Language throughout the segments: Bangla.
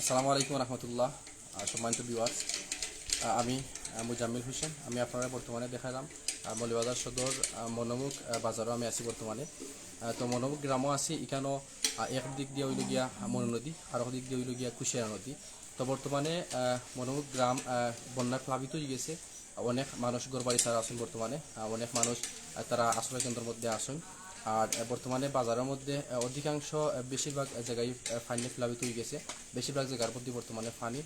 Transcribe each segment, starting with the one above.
আসসালামু আলাইকুম রহমতুল্লাহ সম্মানিত বিওয়ার্স আমি মুজাম্মিল হোসেন। আমি আপনারা বর্তমানে দেখালাম মৌলিবাজার সদর মনোমুখ বাজারও আমি আছি বর্তমানে। তো মনোমুখ গ্রামও আছি এখানেও আহ, এক দিক দিয়ে হইল গিয়া মনো নদী আর দিক দিয়ে হইল গিয়া কুশিয়ারা নদী। তো বর্তমানে মনোমুখ গ্রাম বন্যায় প্লাবিত হয়ে গেছে। অনেক মানুষ গড়বাড়ি তারা আছেন বর্তমানে অনেক মানুষ তারা আশ্রয় কেন্দ্রের মধ্যে আসেন আর বর্তমানে বাজারের মধ্যে অধিকাংশ বেশিরভাগ জায়গায় ফানি প্লাবিত হয়ে গেছে। বেশিরভাগ জায়গার প্রতি বর্তমানে ফানি।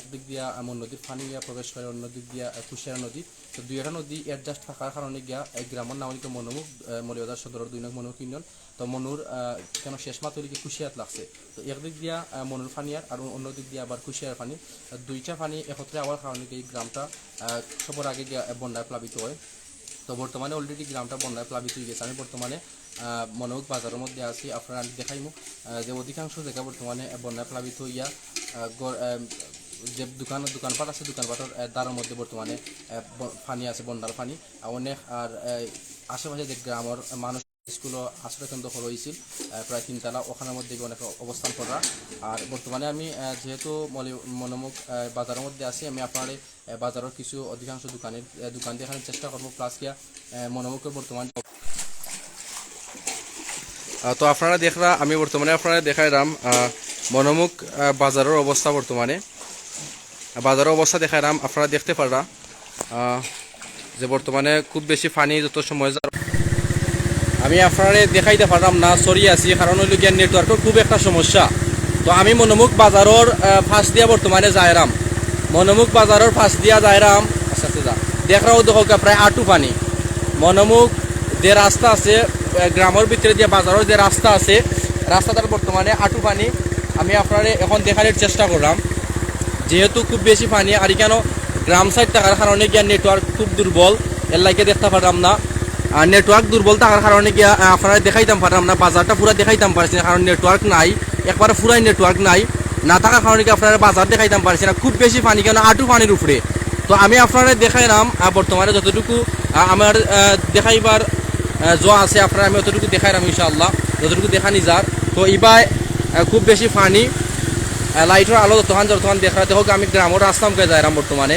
একদিক দিয়া এমন নদীর ফানি গিয়া প্রবেশ করে, অন্য দিক দিয়া কুশিয়ারা নদী। তো দুই দুইটা নদী অ্যাডজাস্ট থাকার কারণে গিয়া, এই গ্রামের নাম হলিকে মনোমুখ মলিবাজার সদরের দুই নং মনোমুখ ইউনিয়ন। তো মনুর কেন শেষ মাত হলিকে কুশিয়াত লাগছে? তো একদিক দিয়া মনুর ফানিয়ার আর অন্য দিক দিয়া আবার কুশিয়ার ফানি। দুইটা ফানি একত্রে হওয়ার কারণে এই গ্রামটা সবার আগে গিয়া বন্যায় প্লাবিত হয়। তো বর্তমানে অলরেডি গ্রামটা বন্যায় প্লাবিত হয়ে গেছে। আমি বর্তমানে মনোক বাজারের মধ্যে আছি আপনারা আমি দেখাইমু যে অধিকাংশ জায়গা বর্তমানে বন্যা প্লাবিত হইয়া যে দোকান দোকানপাট আছে দোকানপাটের দ্বারের মধ্যে বর্তমানে পানি আছে বন্যার পানি। অনেক আর আশেপাশে যে গ্রামের মানুষ স্কুলও আশ্রয় কেন্দ্র রয়েছিল আহ, প্রায় তিনতলা ওখানের মধ্যে অনেক অবস্থান করা। আর বর্তমানে আমি যেহেতু মনোমুখ বাজারের মধ্যে আছি আমি আপনার বাজারের কিছু অধিকাংশ দোকানের দোকান দেখানোর চেষ্টা করব। প্লাস কিয়া মনোমুখের বর্তমান তো আপনারা দেখরা, আমি বর্তমানে আপনারা দেখাইলাম মনোমুখ বাজারের অবস্থা বর্তমানে। বাজারের অবস্থা দেখাইলাম আপনারা দেখতে পারা যে বর্তমানে খুব বেশি পানি যত সময় আমি আপনারে দেখাইতে পারলাম না সরি আছি, কারণ হইল গিয়া নেটওয়ার্কের খুব একটা সমস্যা। তো আমি মনোমুখ বাজারের ফাঁস দিয়া বর্তমানে যাইরাম মনোমুখ বাজারের ফাঁস দিয়া যাইরাম আচ্ছা আচ্ছা দেখরাও দেখো প্রায় আটু পানি। মনোমুখ যে রাস্তা আছে গ্রামের ভিতরে যে বাজারের যে রাস্তা আছে, রাস্তাটার বর্তমানে আটু পানি। আমি আপনারে এখন দেখানোর চেষ্টা করলাম। যেহেতু খুব বেশি পানি, আর কেন গ্রাম সাইড থাকার কারণে গিয়া নেটওয়ার্ক খুব দুর্বল। এর লাগে দেখতে পারলাম না। আর নেটওয়ার্ক দুর্বল থাকার কারণে গিয়া আপনারা দেখাইতাম পারলাম না। বাজারটা পুরো দেখাইতাম পারছি না, কারণ নেটওয়ার্ক নাই। একবারে পুরাই নেটওয়ার্ক নাই। না থাকার কারণে কি আপনারা বাজার দেখাইতাম পারছি না। খুব বেশি পানি, কেন আটু পানির উপরে। তো আমি আপনারা দেখাইলাম বর্তমানে যতটুকু আমার দেখাইবার আহ, আছে আপনারা আমি অতটুকু দেখাইলাম ইনশাআল্লাহ। যতটুকু দেখানি যার। তো আহ, খুব বেশি পানি লাইটের আলো তখন যতক্ষণ দেখা হোক আমি গ্রামের রাস্তা মুখে যাইলাম বর্তমানে।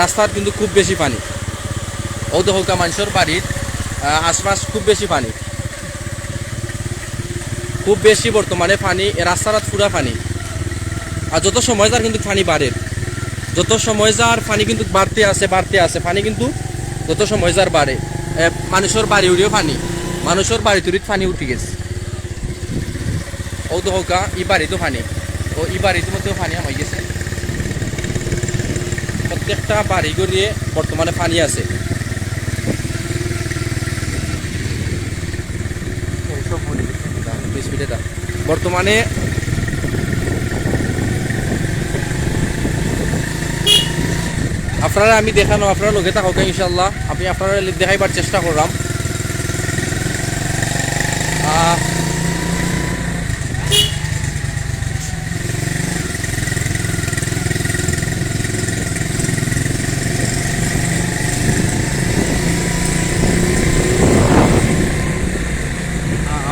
রাস্তার কিন্তু খুব বেশি পানি ও তো হোক মানুষের বাড়ির আশপাশ খুব বেশি পানি খুব বেশি বর্তমানে পানি এ রাস্তাটা পুরা পানি আর যত সময় যার কিন্তু পানি বাড়ে। যত সময় যার পানি কিন্তু বাড়তে আছে বাড়তে আছে। পানি কিন্তু যত সময় যার বাড়ে। মানুষের বাড়ি উড়িও পানি। মানুষের বাড়ি তুড়িত পানি উঠে গেছে। ও তো হোক ই বাড়িতে পানি। ও ই বাড়িতে মধ্যেও পানি আমার গেছে। প্রত্যেকটা বাড়ি গড়িয়ে বর্তমানে পানি আছে। বর্তমানে আপনারা আমি দেখানো, আপনারা লোকে থাকুক ইনশাল্লাহ আমি আপনারা দেখাইবার চেষ্টা করলাম।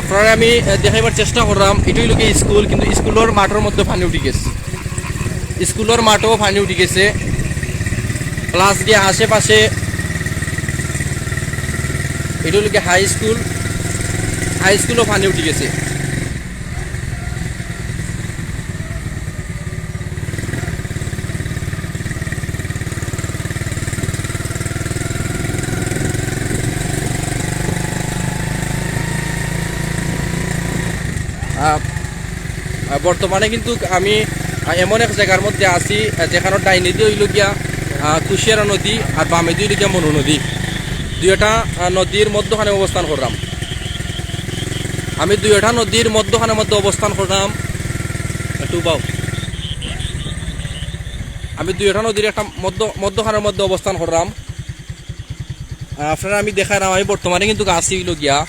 আপনারা আমি দেখাইবার চেষ্টা করলাম। এটাই লোকে স্কুল কিন্তু স্কুলের মাঠের মধ্যে পানি উঠে গেছে। স্কুলের মাঠও পানি উঠে গেছে। প্লাস দিয়ে আশেপাশে এটা লোকে হাই স্কুল হাই স্কুলও পানি উঠে গেছে। বর্তমানে কিন্তু আমি এমন এক জায়গার মধ্যে আছি যেখানে ডাইনে দিয়ে গিয়া কুশিয়ারা নদী আর বামে হইল গিয়া মনু নদী। দুইটা নদীর মধ্যখানে অবস্থান করলাম। আমি দুইটা নদীর মধ্যখানের মধ্যে অবস্থান করলাম। একটু বাও। আমি দুইটা নদীর একটা মধ্য, মধ্যখানের মধ্যে অবস্থান করলাম। আপনারা আমি দেখালাম আমি বর্তমানে কিন্তু আছি গিয়া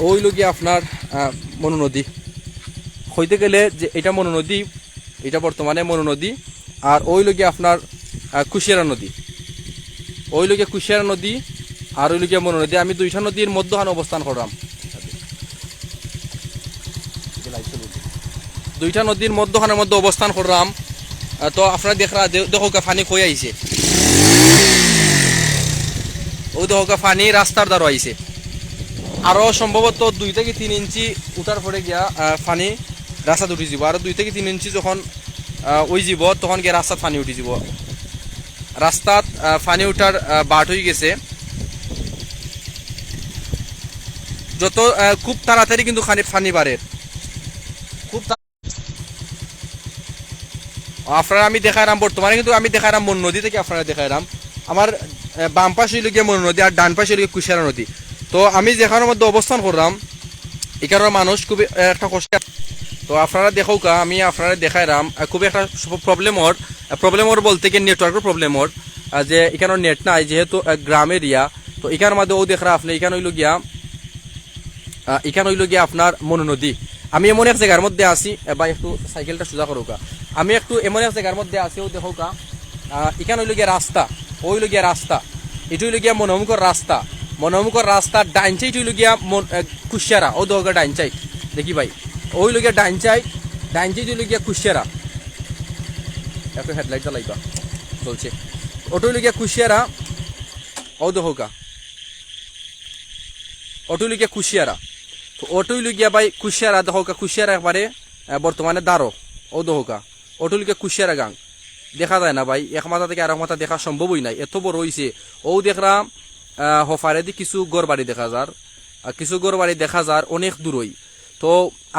ওইল গিয়া আপনার মনু নদী। হইতে গেলে যে এটা মনু নদী, এটা বর্তমানে মনু নদী। আর ওইল গিয়া আপনার কুশিয়ারা নদী। ওইল গিয়া কুশিয়ারা নদী আর গিয়া মনু নদী। আমি দুইটা নদীর মধ্যখানে অবস্থান করলাম। দুইটা নদীর মধ্যখানের মধ্যে অবস্থান করলাম। তো আপনারা দেখরা দেখো পানি কই আইছে। ও দেখো পানি রাস্তার দ্বারা আইছে। আরও সম্ভবত দুই থেকে তিন ইঞ্চি উঠার পরে গিয়া আহ, পানি রাস্তাত উঠি যাব। আর দুই থেকে তিন ইঞ্চি যখন ওই যাব তখন গিয়ে রাস্তাত পানি উঠি যাব। রাস্তাত আহ, পানি উঠার বাট হয়ে গেছে। যত খুব তাড়াতাড়ি কিন্তু খানি পানি বাড়ে খুব আপনারা আমি দেখাইলাম বর্তমানে কিন্তু আমি দেখাইলাম মন নদী থেকে আপনারা দেখাইলাম আমার বাম পাশে গিয়ে মন নদী আর ডান পাশে গিয়ে কুশিয়ারা নদী। তো আমি যেখানের মধ্যে অবস্থান করলাম এখানের মানুষ খুবই একটা কষ্ট তো আপনারা দেখো কা আমি আপনারা দেখাইলাম খুবই একটা প্রবলেমর প্রবলেমর বলতে কি নেটওয়ার্কের প্রবলেমর যে এখানে নেট নাই যেহেতু গ্রাম এরিয়া তো এখানের মধ্যে ও দেখরা আপনি এখানে হইল গিয়া এখানে হইল গিয়া আপনার মনু নদী আমি এমন এক জায়গার মধ্যে আছি বা একটু সাইকেলটা সোজা করুকা আমি একটু এমন এক জায়গার মধ্যে আছি ও দেখো কা আহ, এখানে হইল গিয়া রাস্তা ও হইল গিয়া রাস্তা এটি হইল গিয়া মনোমুখর রাস্তা মনোমুখর রাস্তা ডাইন সাইড হইল গিয়া কুশিয়ারা ও দেখো ডাইন সাইড দেখি ভাই ও হইল গিয়া ডাইন সাইড ডাইন সাইড হইল গিয়া কুশিয়ারা। একটু হেডলাইট জ্বালাইবা হইল গিয়া কুশিয়ারা ও দেখো কা ওটা হইল কুশিয়ারা। তো গিয়া ভাই কুশিয়ারা দহকা কুশিয়ারা একবারে বর্তমানে দারো ও দহকা গিয়া কুশিয়ারা গাং। দেখা যায় না ভাই, এক মাথা থেকে আর এক মাথা দেখা সম্ভবই নাই। এত বড় হইছে। ও দেখরা হফারেদি কিছু গড় বাড়ি দেখা যার। কিছু গড় বাড়ি দেখা যার, অনেক দূরই। তো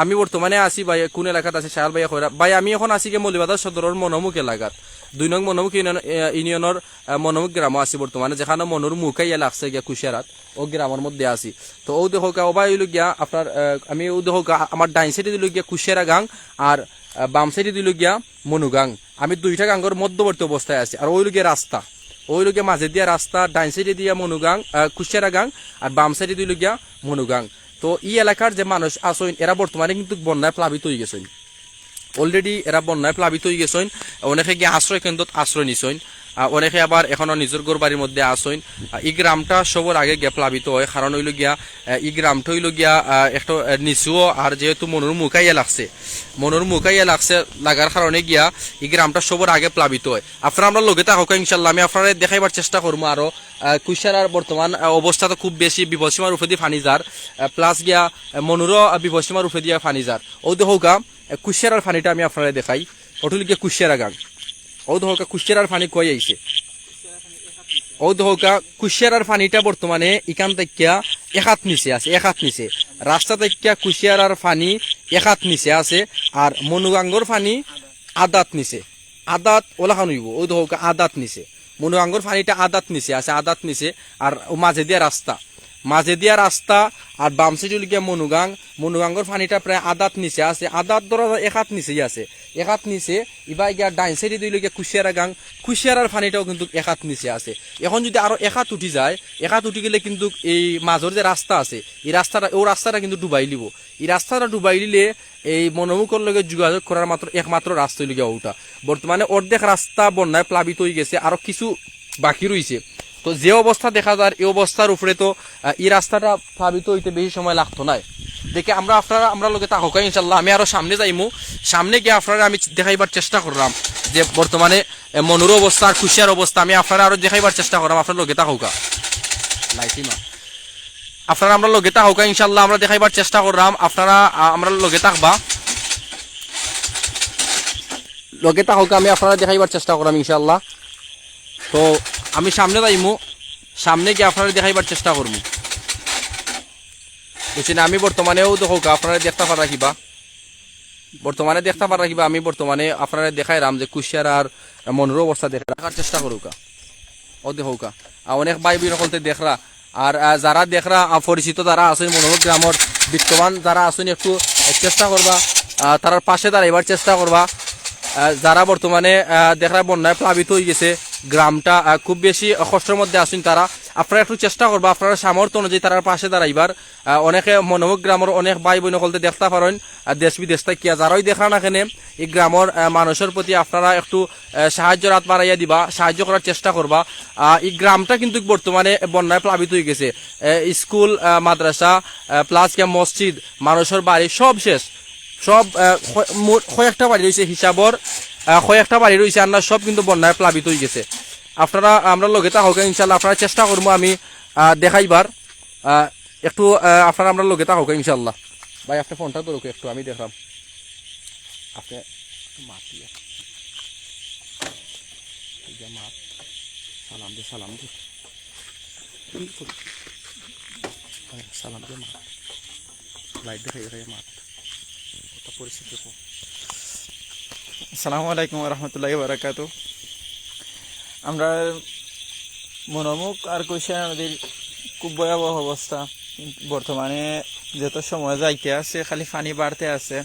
আমি বর্তমানে আছি ভাই, কোন এলাকাত আছে শাহাল ভাই কইরা। ভাই, আমি এখন আছি মলিবাজার সদরের মনোমুখ এলাকাত। দুই নং মনোমুখ ইউনিয়নের মনোমুখ গ্রাম আছি বর্তমানে, যেখানে মনোর মুখাই লাগছে গিয়া কুশিয়ারাত। ও গ্রামের মধ্যে আছি। তো ও দেখো গা ওবাই হইল গিয়া আপনার আমি ও দেখো গা, আমার ডাইন সাইডে দিল গিয়া কুশিয়ারা গাং আর বাম সাইডে দিল গিয়া মনু গাং। আমি দুইটা গাঙ্গর মধ্যবর্তী অবস্থায় আছি। আর ওই গিয়া রাস্তা। ওই লোকে মাঝে দিয়া রাস্তা, ডাইন সাইডে দিয়া মনুগাং কুশিয়ারা গাং আর বাম সাইডে দিল গিয়া মনুগাং তো এই এলাকার যে মানুষ আসইন এরা বর্তমানে কিন্তু বন্যায় প্লাবিত হয়ে গেছেন। অলরেডি এরা বন্যায় প্লাবিত হয়ে গেছেন অনেকে গিয়ে আশ্রয় কেন্দ্রত আশ্রয় নিছইন আহ, অনেকে আবার এখনও নিজের গোর বাড়ির মধ্যে আসইন এই গ্রামটা সবর আগে গিয়া প্লাবিত হয়, কারণ হইল গিয়া এই গ্রামটা হইল গিয়া একটা নিচুও আর যেহেতু মনুর মুখাইয়া লাগছে। মনুর মুখাইয়া লাগছে, লাগার কারণে গিয়া এই গ্রামটা সবর আগে প্লাবিত হয়। আপনারা আমরা লগে থাকুক ইনশাল্লাহ আমি আপনারা দেখাইবার চেষ্টা করব আরও। কুশারার বর্তমান অবস্থা তো খুব বেশি বিপদসীমার উপরে দিয়ে ফানি যার। প্লাস গিয়া মনুরও বিপদসীমার উপরে দিয়ে ফানি যার। ও দেখোকা কুশিয়ারার ফানিটা আমি আপনারা দেখাই। ওটুল গিয়ে কুশিয়ারা গাং ও দেখোকা কুশিয়ারার ফানি কই আইছে? ও দেখোকা কুশিয়ারার ফানিটা বর্তমানে ইকান তাইকিয়া একাত নিচে আছে, একাত নিচে। রাস্তা তাইকিয়া কুশিয়ারার ফানি একাত নিচে আছে আর মনুগাঙ্গর ফানি আদাত নিচে। আদাত ওলা খান হইব দেখোকা আদাত নিচে। মনুগাঙ্গর ফানিটা আদাত নিচে আছে, আদাত নিচে আর মাঝে দিয়া রাস্তা। মাঝে দিয়া রাস্তা আর বাম সাইড গিয়া মনুগাং। মনুগাঙ্গর ফানিটা প্রায় আদাত নিচে আছে। আদাত ধরা একাত নিচেই আছে। একাত নিচে ইবা গিয়া ডাইন সাইডে দুই গিয়া কুশিয়ারা গাং। কুশিয়ারার ফানিটাও কিন্তু একাত নিচে আছে। এখন যদি আরও একাত উঠি যায় একাত উঠি গেলে কিন্তু এই মাজর যে রাস্তা আছে, এই রাস্তাটা ও রাস্তাটা কিন্তু ডুবাই লিব। এই রাস্তাটা ডুবাই দিলে এই মনোমুখর লগে যোগাযোগ করার মাত্র একমাত্র রাস্তা গিয়া ওটা বর্তমানে অর্ধেক রাস্তা বন্যায় প্লাবিত হয়ে গেছে আরও কিছু বাকি রয়েছে তো যে অবস্থা দেখা যায়, এই অবস্থার উপরে তো এই রাস্তাটা প্লাবিত হইতে বেশি সময় লাগতো না দেখে আমরা আপনারা, আমরা লোকে থাকুক ইনশাল্লাহ আমি আরও সামনে যাইমু। সামনে গিয়ে আপনারা আমি দেখাইবার চেষ্টা করলাম যে বর্তমানে মনুর অবস্থা আর খুশিয়ার অবস্থা, আমি আপনারা আরও দেখাইবার চেষ্টা করলাম। আপনার লোকে থাকুক লাইটিমা আপনারা আমরা লগে থাকুক ইনশাল্লাহ আমরা দেখাইবার চেষ্টা করলাম। আপনারা আমরা লগে থাকবা। লগে থাকুক আমি আপনারা দেখাইবার চেষ্টা করলাম ইনশাল্লাহ তো আমি সামনে যাইমু, সামনে গিয়ে আপনারা দেখাইবার চেষ্টা করব বুঝছি না আমি বর্তমানেও দেখো আপনারা দেখতে পারা কিবা। বর্তমানে দেখতে পারা কিবা, আমি বর্তমানে আপনারা দেখাইলাম যে কুশিয়ার আর মনোর অবস্থা দেখা দেখার চেষ্টা করুকা ও দেখুকা আর অনেক ভাই বোন সকলতে দেখরা। আর যারা দেখরা পরিচিত যারা আছেন মনোরম গ্রামর বিত্তমান যারা আছেন, একটু চেষ্টা করবা। তারার পাশে দাঁড়াইবার চেষ্টা করবা। যারা বর্তমানে দেখরা বন্যায় প্লাবিত হয়ে গেছে গ্রামটা খুব বেশি কষ্টের মধ্যে আছেন তারা। আপনারা একটু চেষ্টা করবা, আপনারা সামর্থ্য অনুযায়ী তারার পাশে দাঁড়াইবার। অনেকে মনোমুখ গ্রামের অনেক ভাই বোন সকলতে দেখতে পারেন দেশ বিদেশ কিয়া যারাই দেখা না কেনে, এই গ্রামের মানুষের প্রতি আপনারা একটু সাহায্যের হাত বাড়াইয়া দিবা, সাহায্য করার চেষ্টা করবা। এই গ্রামটা কিন্তু বর্তমানে বন্যায় প্লাবিত হয়ে গেছে। স্কুল মাদ্রাসা প্লাস কে মসজিদ, মানুষের বাড়ি সব শেষ। সব কয়েকটা বাড়ি রয়েছে, হিসাবর কয়েকটা বাড়ি রয়েছে আপনার সব কিন্তু বন্যায় প্লাবিত হয়ে গেছে। আপনারা, আমরা লগে তা হোক ইনশাল্লাহ আপনারা চেষ্টা করব আমি দেখাইবার। একটু আপনারা, আমরা লগে তা হোক ইনশাল্লাহ ভাই আপনার ফোনটা ধরুক, একটু আমি দেখলাম আপনি সালাম দে সালাম দে। সালাম দে, মাত। লাইট দেখাই দেখাই, মাত। পরিস্থিতি আসসালামু আলাইকুম রহমতুল্লাহ বারাকাত আমরা মনোমুখ আর কৈশা নদীর খুব ভয়াবহ অবস্থা। বর্তমানে যত সময় যাইতে আছে, খালি পানি বাড়তে আছে।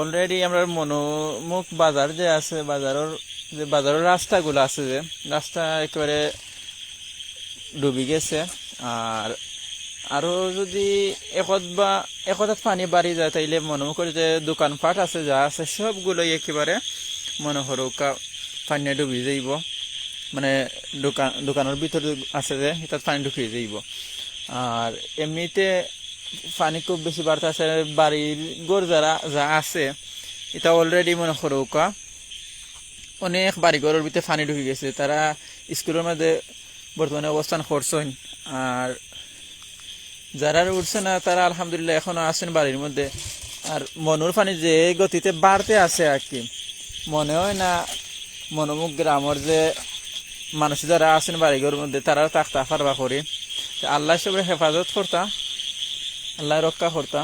অলরেডি আমরা মনোমুখ বাজার যে আছে, বাজারের যে বাজারের রাস্তাগুলো আছে যে, রাস্তা একেবারে ডুবি গেছে। আর আরও যদি একত বা একতাত পানি বাড়ি যায় তাইলে মনে করি যে দোকানপাট আছে, যা আছে, সবগুলোই একেবারে মনে করো কা- পানি ডুবি যাইব। মানে দোকান, দোকানের ভিতরে আছে যে তাত পানি ঢুকিয়ে যাইব। আর এমনিতে পানি খুব বেশি বাড়তে আছে, বাড়ির ঘর যারা, যা আছে, এটা অলরেডি মনে করো কা অনেক বাড়িঘরের ভিতরে পানি ঢুকে গেছে। তারা স্কুলের মধ্যে বর্তমানে অবস্থান করছেন। আর যারা উঠছে না, তারা আলহামদুলিল্লাহ এখনও আছেন বাড়ির মধ্যে। আর মনুর পানি যে গতিতে বাড়তে আছে আর কি। মনে হয় না মনোমুখ গ্রামের যে মানুষ যারা আছেন বাড়িঘরের মধ্যে তারা তাকতা পারবা করি। আল্লাহ সবের হেফাজত করতা, আল্লাহ রক্ষা করতা।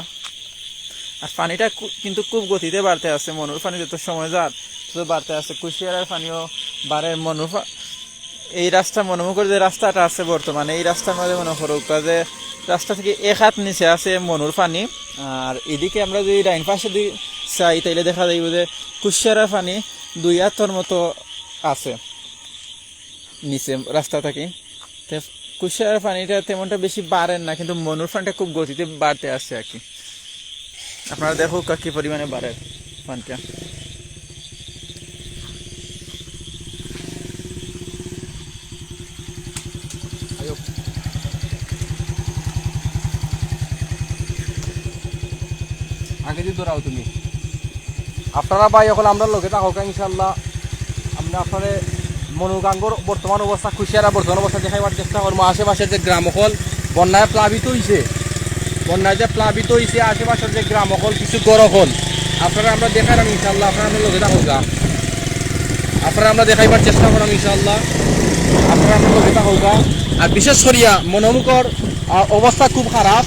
আর পানিটা কিন্তু খুব গতিতে বাড়তে আছে। মনুর পানি যত সময় যার, তত বাড়তে আছে। কুশিয়ারের পানিও বাড়ে। মনুর এই রাস্তা মনোমুখের যে রাস্তাটা আছে বর্তমানে, এই রাস্তার মধ্যে মনে করো যে রাস্তা থেকে এক হাত নিচে আছে মনুর পানি। আর এদিকে আমরা যদি ডাইন পাশে দিই চাই, তাইলে দেখা যাইব যে কুশিয়ারের পানি দুই হাতর মতো আছে নিচে রাস্তা থেকে। তো কুশিয়ারের পানিটা তেমনটা বেশি বাড়েন না, কিন্তু মনুর পানিটা খুব গতিতে বাড়তে আসছে আর কি। আপনারা দেখো কি পরিমাণে বাড়ে পানিটা। আগে দিয়ে দৌড়াও তুমি। আপনারা ভাই এখন আমরা লোকে থাকুক ইনশাল্লাহ আমরা আপনার মনুগাঙ্গর বর্তমান অবস্থা খুশিয়ারা বর্তমান অবস্থা দেখাইবার চেষ্টা করব। আশেপাশের যে গ্রাম অকল, বন্যায় প্লাবিত হয়েছে বন্যায় যে প্লাবিত হয়েছে আশেপাশের যে গ্রাম অকল, কিছু গড় হল আপনারা আমরা দেখাইলাম ইনশাল্লাহ আপনারা আমরা লোকে থাকুক আপনারা আমরা দেখাইবার চেষ্টা করলাম ইনশাল্লাহ আপনারা আমরা লোকে থাকুক আর বিশেষ করিয়া মনোমুখর অবস্থা খুব খারাপ।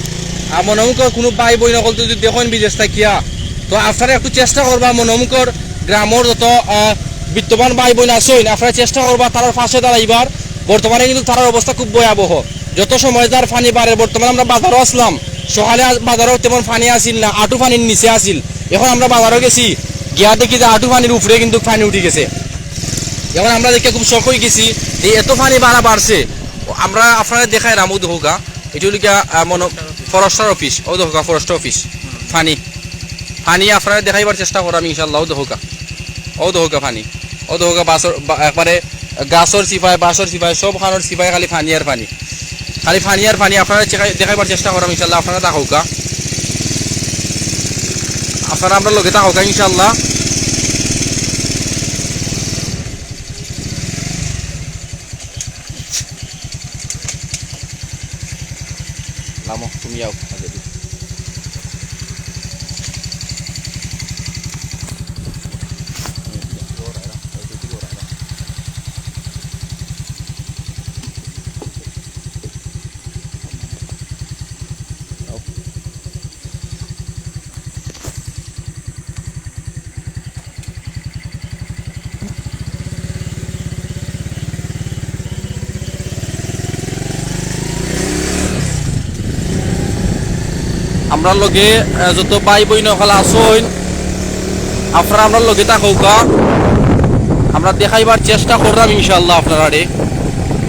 মনোমুখর কোনো ভাই বই নকল যদি দেখেন বিদেশ থাকিয়া তো আপনারা একটু চেষ্টা করবা মনোমুখর গ্রামর যত বিত্তবান ভাই বোন আছেন আপনারা চেষ্টা করবা তার পাশে দাঁড়াইবার বর্তমানে কিন্তু তার অবস্থা খুব ভয়াবহ। যত সময় তার পানি বাড়ে বর্তমানে আমরা বাজারও আসলাম সকালে বাজারও তেমন পানি আসিল না আটু পানির নিচে আসিল এখন আমরা বাজারও গেছি, গিয়া দেখি যে আটু পানির উপরে কিন্তু পানি উঠে গেছে। এখন আমরা দেখে খুব শখ হয়ে গেছি যে এত পানি বাড়া বাড়ছে আমরা আপনারা দেখাই রামু দোকা এটি হলো গিয়া মনো ফরেস্টার অফিস ও দোকা ফরেস্টার অফিস, ফানি। ফানি আপনারা দেখাইবার চেষ্টা করাম ইনশাল্লাহ ও দোকা ও দোকা ফানি। ও দোকা বাসর একবারে গাছর সিপাই বাসর সিপাই সব খানোর সিপাই খালি ফানি আর ফানি। খালি ফানি আর ফানি আপনারা দেখাইবার চেষ্টা করাম ইনশাল্লাহ আপনারা তাহৌকা আপনারা আমরা লোকে তাহৌকা ইনশাল্লাহ Miao. আমরা লগে যত ভাই বই নকল আসইন আপনারা আমরা লগে থাকুকা আমরা দেখাইবার চেষ্টা করলাম ইনশাল্লাহ আপনারা রে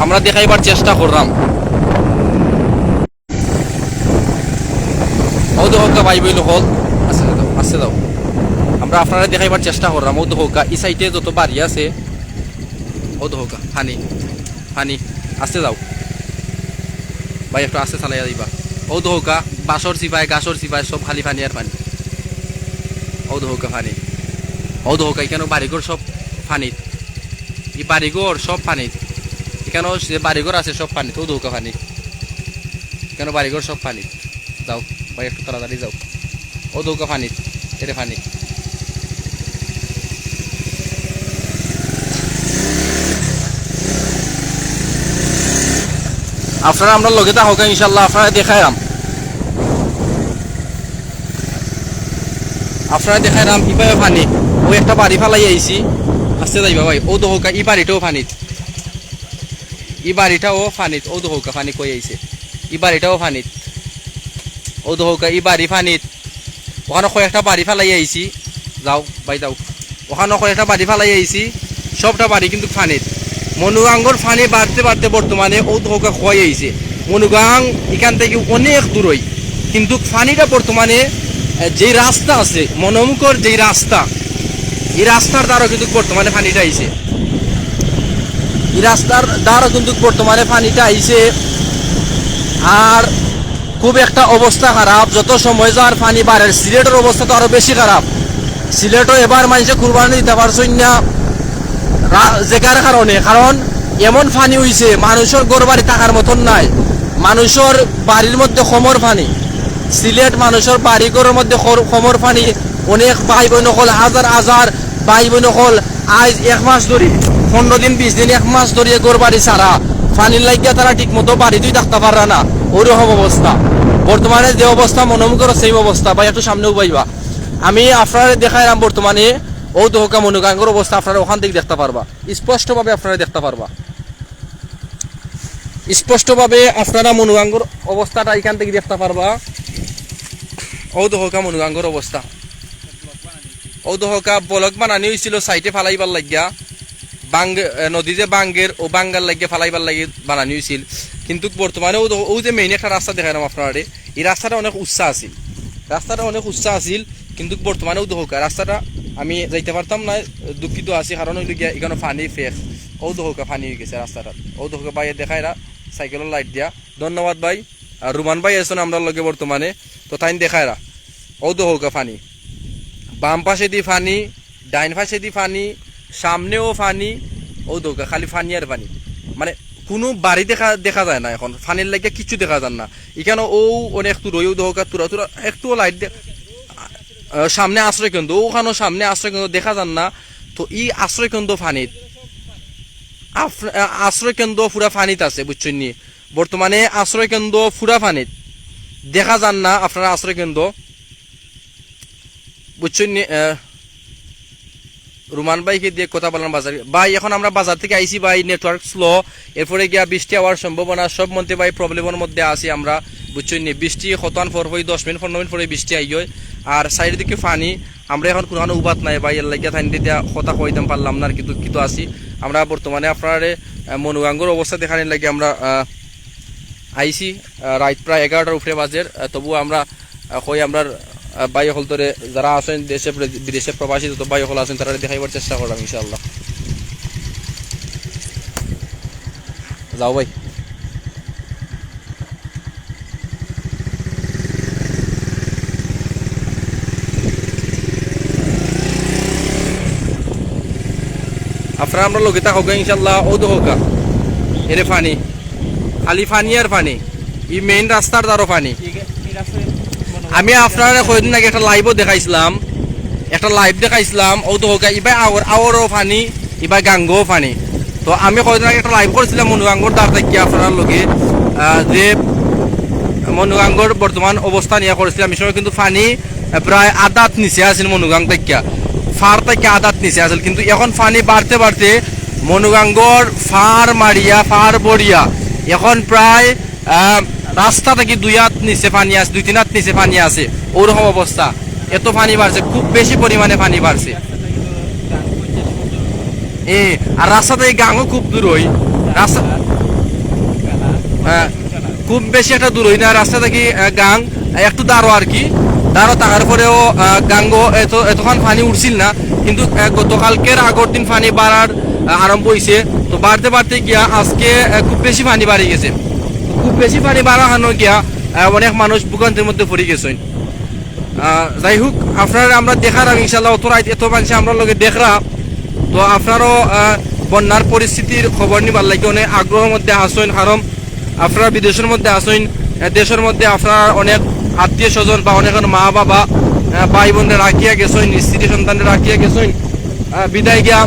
আমরা দেখাইবার চেষ্টা করলাম। ও দেখোকা ভাই বই নকল আছে দাও আছে দাও। আমরা আপনারা দেখাইবার চেষ্টা করলাম ও দেখোকা এই সাইডে যত বাড়ি আছে ও দেখোকা ফানি ফানি আসতে যাও ভাই একটু আস্তে চালাইয়া দিবা। ও বাসর সিপাই গাছর সিপাই সব খালি পানি আর পানি। ঔদহকা ফানি ঔদহকা এখানে বাড়িঘর সব ফানিত ই বাড়িঘর সব ফানিত এখানেও যে বাড়িঘর আছে সব পানিত ঔদহকা ফানি এখানে বাড়িঘর সব ফানিত যাও ভাই একটু তাড়াতাড়ি যাও ঔদহকা ফানিত এটা ফানি আপনারা আমরা লগে থাকা ইনশাল্লাহ আপনারা দেখাইলাম আপনারা দেখাইলাম ইপাবে পানি ও একটা বাড়ি ফালাই আইছি। আসতে যাইবা ভাই, ও দহকা ই বাড়িটাও ফানিত। ই বাড়িটাও ফানিত, ও দহকা ফানি কই আইছে। ই বাড়িটাও ফানিত। ও দহকা ই বাড়ি ফানিত। ওখানে কয়েকটা বাড়ি ফালাই আইছি। যাও বাই যাও। ওখানে কয়েকটা বাড়ি ফালাই আইছি। সবটা বাড়ি কিন্তু ফানিত। মনুগাঙ্গর ফানি বাড়তে বাড়তে বর্তমানে ও দহকা খয় আইছে। মনুগাং এখান থেকে অনেক দূরই। কিন্তু ফানিটা বর্তমানে যেই রাস্তা আছে মনমুখর যেই রাস্তা, এই রাস্তার দ্বারা কিন্তু বর্তমানে পানিটা আইছে। এই রাস্তার দ্বারা কিন্তু বর্তমানে পানিটা আইছে। আর খুব একটা অবস্থা খারাপ। যত সময় যার পানি বাড়ে, সিলেটের অবস্থা তো আরও বেশি খারাপ। সিলেটও এবার মানুষে কুরবানি দিতে পারছেন না। জেগার কারণে, কারণ এমন পানি হইছে মানুষের গড় বাড়ি থাকার মতন নাই। মানুষের বাড়ির মধ্যে খমর পানি। সিলেট মানুষের বাড়ি ঘরের মধ্যে খমর পানি। অনেক ভাই বোন হল, হাজার হাজার ভাই বোন হল, আজ এক মাস ধরে, পনেরো দিন, বিশ দিন, এক মাস ধরে গড় বাড়ি ছাড়া। পানির লাগিয়া তারা ঠিক মতো বাড়ি দুই থাকতে পারে না। ওরকম অবস্থা। বর্তমানে যে অবস্থা মনোমুখের সেই অবস্থা। ভাই, একটু সামনেও পাইবা আমি আপনারা দেখাইলাম বর্তমানে ও দহকা মনুগাঙ্গর অবস্থা আপনারা ওখান থেকে দেখতে পারবা। স্পষ্টভাবে আপনারা দেখতে পারবা। স্পষ্টভাবে আপনারা মনুগাঙ্গর অবস্থাটা এখান থেকে দেখতে পারবা। ও দহকা মনুগাঙ্গর অবস্থা। ও বলক বানানি হয়েছিল সাইটে ফালাইবার লাগিয়া। বাং নদী যে বাঙ্গের, ও বাঙ্গার লাগিয়ে ফালাইবার লাগি বানানি হয়েছিল কিন্তু বর্তমানে ও যে মেইন একটা রাস্তা দেখাইলাম আপনারা, এই রাস্তাটা অনেক উৎসাহ আছিল। রাস্তাটা অনেক উৎসাহ আছিল, কিন্তু বর্তমানে ও দহকা, রাস্তাটা আমি যাইতে পারতাম না, দুঃখিত আছি কারণ হইল গিয়া এখানে ফানি ফেক। ও দহকা ফানি হয়ে গেছে রাস্তাটা ও ভাই দেখাই না সাইকেলের লাইট দিয়া। ধন্যবাদ ভাই আর রুমান ভাই আছেন আমরা লগে বর্তমানে তো তাই দেখায় ও দহকা ফানি। বাম পাশে দি ফানি, ডাইন পাশে দি ফানি, সামনেও ফানি ও দৌকা খালি ফানি আর ফানি। মানে কোনো বাড়ি দেখা দেখা যায় না এখন। ফানির লাগে কিছু দেখা যান না। এখানে ও অনেক ওই দৌকা তুরা তুরা একটু লাইট সামনে আশ্রয়কেন্দ্র ওখানেও সামনে আশ্রয় কেন্দ্র দেখা যান না। তো ই আশ্রয়কেন্দ্র ফানিত। আফ- আশ্রয় কেন্দ্র পুরা ফানিত আছে, বুঝছেন নি? বর্তমানে আশ্রয়কেন্দ্র কেন্দ্র পুরা ফানিত। দেখা যান না আপনারা আশ্রয়কেন্দ্র বুঝছেন নি? রুমান ভাইকে দিয়ে কথা বললাম বাজারে। ভাই, এখন আমরা বাজার থেকে আইসি ভাই নেটওয়ার্ক স্লো এরপরে গিয়া বৃষ্টি হওয়ার সম্ভাবনা, সব মধ্যে ভাই প্রবলেমের মধ্যে আছি আমরা, বুঝছেন নি? বৃষ্টি হতান পর হই, দশ মিনিট, পনেরো মিনিট পরে বৃষ্টি আই হয় আর সাইডের দিকে পানি, আমরা এখন কোনো উবাত নাই, ভাই, এর লাগিয়া থাইন দিয়া কথা কইতাম, পারলাম না আর কি, দুঃখিত আছি। আমরা বর্তমানে আপনার মনুগাঙ্গর অবস্থা দেখানোর লাগে আমরা আইসি রাত প্রায় এগারোটার উপরে বাজের তবুও আমরা কই আমরা বাই হল ধরে যারা আছেন দেশে বিদেশে প্রবাসী, যত বাই হল আছেন, তারা দেখাইবার চেষ্টা করলাম, ইনশাআল্লাহ। যাও ভাই। আপনারা আমরা লোকে থাকা ইনশাল্লাহ ও তো হোকা এরে ফানি। খালি ফানি আর ফানি। ই মেইন রাস্তার দ্বারও ফানি। আমি আপনারা কয়েকদিন আগে একটা লাইভও দেখাইছিলাম। একটা লাইভ দেখাইছিলাম। ও তো হোকা ইবাই আওয়ার আওয়ারও ফানি, ইবাই গাঙ্গও ফানি। তো আমি কয়েকদিন আগে একটা লাইভ করেছিলাম মনুগাঙ্গর দ্বার থেকে আপনার লোকে যে মনুগাঙ্গর বর্তমান অবস্থা নিয়ে করেছিলাম এই সময় কিন্তু ফানি প্রায় আদাত নিচে আছিল মনুগাং থেকে ফার থেকে আদাত নিচে আছিল। কিন্তু এখন ফানি বাড়তে বাড়তে মনুগাঙ্গর ফার মারিয়া, ফার বড়িয়া। এখন প্রায় রাস্তা থেকে দুই হাত নিচে পানি আছে দুই তিন হাত নিচে পানি আছে ওরকম অবস্থা। এত পানি বাড়ছে খুব বেশি পরিমাণে পানি বাড়ছে। এ আর রাস্তা থেকে গাঙও খুব দূর হই রাস্তা হ্যাঁ, খুব বেশি একটা দূর হই না রাস্তা থেকে গাং একটু দাঁড়ো আর কি। দাঁড়ো থাকার পরেও গাঙ্গো এত এতক্ষণ পানি উঠছিল না কিন্তু গতকালকের আগর দিন পানি বাড়ার আরম্ভ হয়েছে তো বাড়তে বাড়তে গিয়া আজকে খুব বেশি পানি বাড়ি গেছে। খুব বেশি পানি বাড়ানো গিয়া অনেক মানুষ ভূগান্তের মধ্যে পড়ে গেছেন যাই হোক, আপনারা আমরা দেখারাম ইনশাল্লাহ অত রাইত এত মানুষ আমরা লগে দেখরা তো আপনারও বন্যার পরিস্থিতির খবর নিবার লাগে অনেক আগ্রহের মধ্যে আসেন কারণ আপনারা বিদেশের মধ্যে আসেন দেশের মধ্যে আপনার অনেক আত্মীয় স্বজন বা অনেক মা বাবা ভাই বোনরা রাখিয়া গেছেন স্ত্রী সন্তানরা রাখিয়া গেছেন। বিদায় গিয়া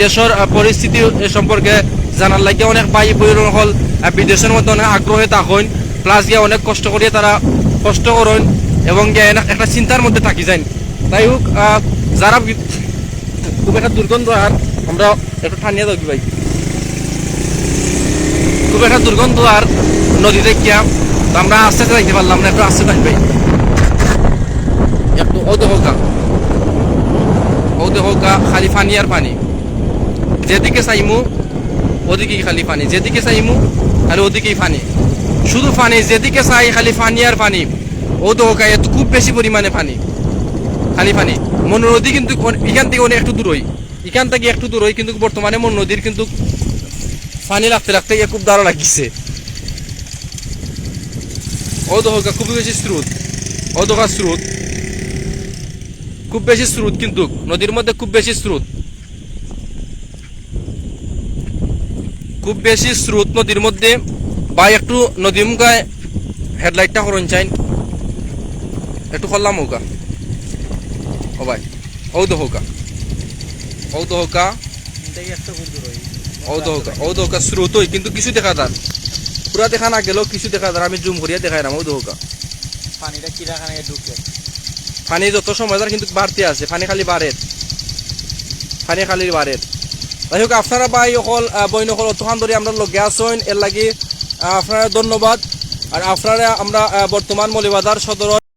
দেশের পরিস্থিতি সম্পর্কে জানার লাগে অনেক ভাই বই হল বিদেশের মধ্যে অনেক আগ্রহে থাকেন প্লাস গিয়া অনেক কষ্ট করিয়ে তারা কষ্ট করেন এবং গিয়া একটা চিন্তার মধ্যে থাকি যায় তাই হোক যারা খুব একটা দুর্গন্ধ আর আমরা একটু ঠান্ডিয়া থাকি ভাই। খুব একটা দুর্গন্ধ আর নদীতে গিয়া আমরা আস্তে আস্তে যাইতে পারলাম না, একটু আস্তে থাকি ভাই। একটু ও দেখো ও খালি পানি আর পানি। যেদিকে চাইমু, ওদিকেই খালি পানি। যেদিকে চাইমু খালি ওদিকেই পানি শুধু পানি যেদিকে চাই খালি পানি আর পানি ও দেখো গা এত খুব বেশি পরিমাণে পানি খালি পানি মন নদী কিন্তু এখান থেকে অনেক একটু দূরই। এখান থেকে একটু দূরই, কিন্তু বর্তমানে মন নদীর কিন্তু পানি লাগতে লাগতে খুব দাঁড়া লাগিছে। ও দোকা খুব বেশি স্রোত। ও দোকা স্রোত। খুব বেশি স্রোত কিন্তু নদীর মধ্যে খুব বেশি স্রোত। খুব বেশি স্রোত নদীর মধ্যে বা একটু নদীর মুখায় হেডলাইটটা করুন চাই একটু করলাম ওকা ও ভাই ও তো হোকা ও তো হোকা ও তো হোকা ও তো হোকা স্রোত হই, কিন্তু কিছু দেখা তার পুরা দেখা না গেলেও কিছু দেখা তার আমি জুম করিয়া দেখাই না ও তো হোকা পানিটা কিরাখানে ঢুকে। পানি যত সময় কিন্তু বাড়তে আছে পানি খালি বাড়ে পানি খালি বাড়ে যাই হোক, আপনারা ভাই অকল বইন অকল অতখান ধরে আমরা লগে আসইন এর লাগি আপনারা ধন্যবাদ। আর আপনারা আমরা বর্তমান মলিবাজার সদর